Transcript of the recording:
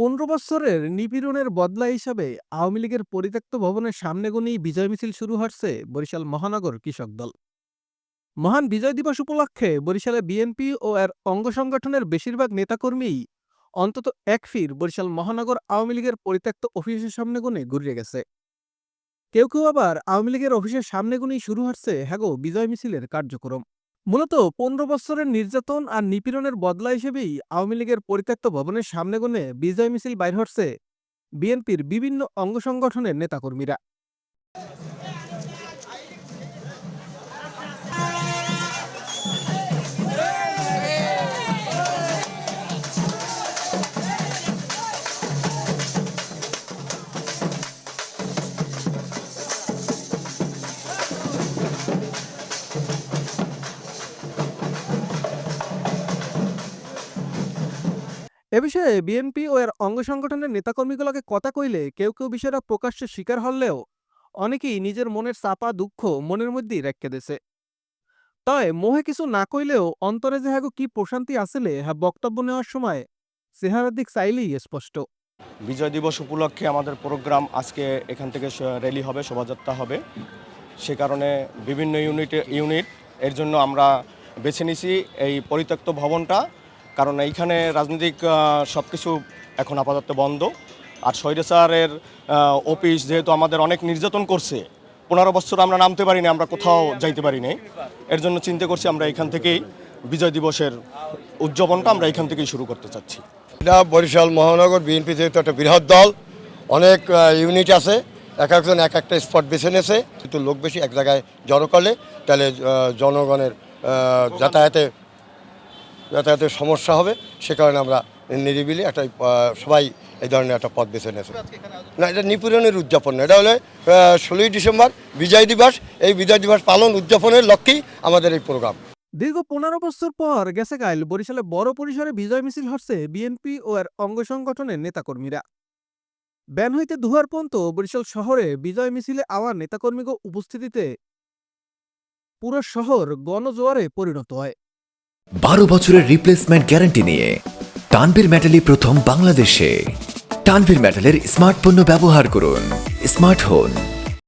পনেরো বছরের নিপীড়নের বদলা হিসাবে আওয়ামী লীগের পরিত্যক্ত ভবনের সামনে গুনেই বিজয় মিছিল শুরু হচ্ছে বরিশাল মহানগর কৃষক দল। মহান বিজয় দিবস উপলক্ষে বরিশালে বিএনপি ও এর অঙ্গ সংগঠনের বেশিরভাগ নেতাকর্মীই অন্তত এক ফির বরিশাল মহানগর আওয়ামী লীগের পরিত্যক্ত অফিসের সামনে গুনে ঘুরিয়ে গেছে। কেউ কেউ আবার আওয়ামী লীগের অফিসের সামনে গুনেই শুরু হচ্ছে হ্যাগো বিজয় মিছিলের কার্যক্রম। মূলত পনেরো বছরের নির্যাতন আর নিপীড়নের বদলা হিসেবেই আওয়ামী লীগের পরিত্যক্ত ভবনের সামনে গুনে বিজয় মিছিল বাইর হচ্ছে বিএনপির বিভিন্ন অঙ্গ সংগঠনের নেতাকর্মীরা। এ বিষয়ে বিএনপি ও এর অঙ্গ সংগঠনের নেতাকর্মীগুলোকে কথা কইলে কেউ কেউ বিষয়টা প্রকাশ্যে স্বীকার হলেও অনেকেই নিজের মনের চাপা, দুঃখ মনের মধ্যেই রেখে দিছে। তয় মোহে কিছু না কইলেও অন্তরে যে হ্যাগো কি প্রশান্তি আসলে হ্যাঁ বক্তব্য নেওয়ার সময় চেহারার দিক চাইলেই স্পষ্ট। বিজয় দিবস উপলক্ষে আমাদের প্রোগ্রাম আজকে এখান থেকে র্যালি হবে, শোভাযাত্রা হবে। সে কারণে বিভিন্ন ইউনিট ইউনিট এর জন্য আমরা বেছে নিছি এই পরিত্যক্ত ভবনটা। কারণ এইখানে রাজনৈতিক সব কিছু এখন আপাতত বন্ধ। আর স্বৈরাচারের অফিস যেহেতু আমাদের অনেক নির্যাতন করছে, পনেরো বছর আমরা নামতে পারিনি, আমরা কোথাও যাইতে পারি পারিনি এর জন্য চিন্তা করছি আমরা এখান থেকেই বিজয় দিবসের উদযাপনটা আমরা এখান থেকেই শুরু করতে চাচ্ছি। এটা বরিশাল মহানগর, বিএনপি যেহেতু একটা বৃহৎ দল, অনেক ইউনিট আছে, এক একজন এক একটা স্পট বেছে নিয়েছে, কিন্তু লোক বেশি এক জায়গায় জড়ো করলে, তাহলে জনগণের যাতায়াতে যাতায়াতের সমস্যা হবে, সে কারণে আমরা নিরিবিলি একটা সবাই এই ধরনের একটা পথ বেছে নিয়েছে। না, এটা নিপীড়নের উদযাপন না, এটা হলো ষোলোই ডিসেম্বর, বিজয় দিবস, এই বিজয় দিবস পালন উদযাপনের লক্ষ্যেই আমাদের এই প্রোগ্রাম। দীর্ঘ পনেরো বছর পর গেছে কাইল বরিশালে বড় পরিসরে বিজয় মিছিল হচ্ছে বিএনপি ও এর অঙ্গ সংগঠনের নেতাকর্মীরা। ব্যান হইতে দুহার পর্যন্ত বরিশাল শহরে বিজয় মিছিলে আওয়ার নেতাকর্মীকে উপস্থিতিতে পুরো শহর গণজোয়ারে পরিণত হয়। বারো বছরের রিপ্লেসমেন্ট গ্যারান্টি নিয়ে তানভীর মেটালি প্রথম বাংলাদেশে। তানভীর মেটালের স্মার্ট পণ্য ব্যবহার করুন। স্মার্ট হোন।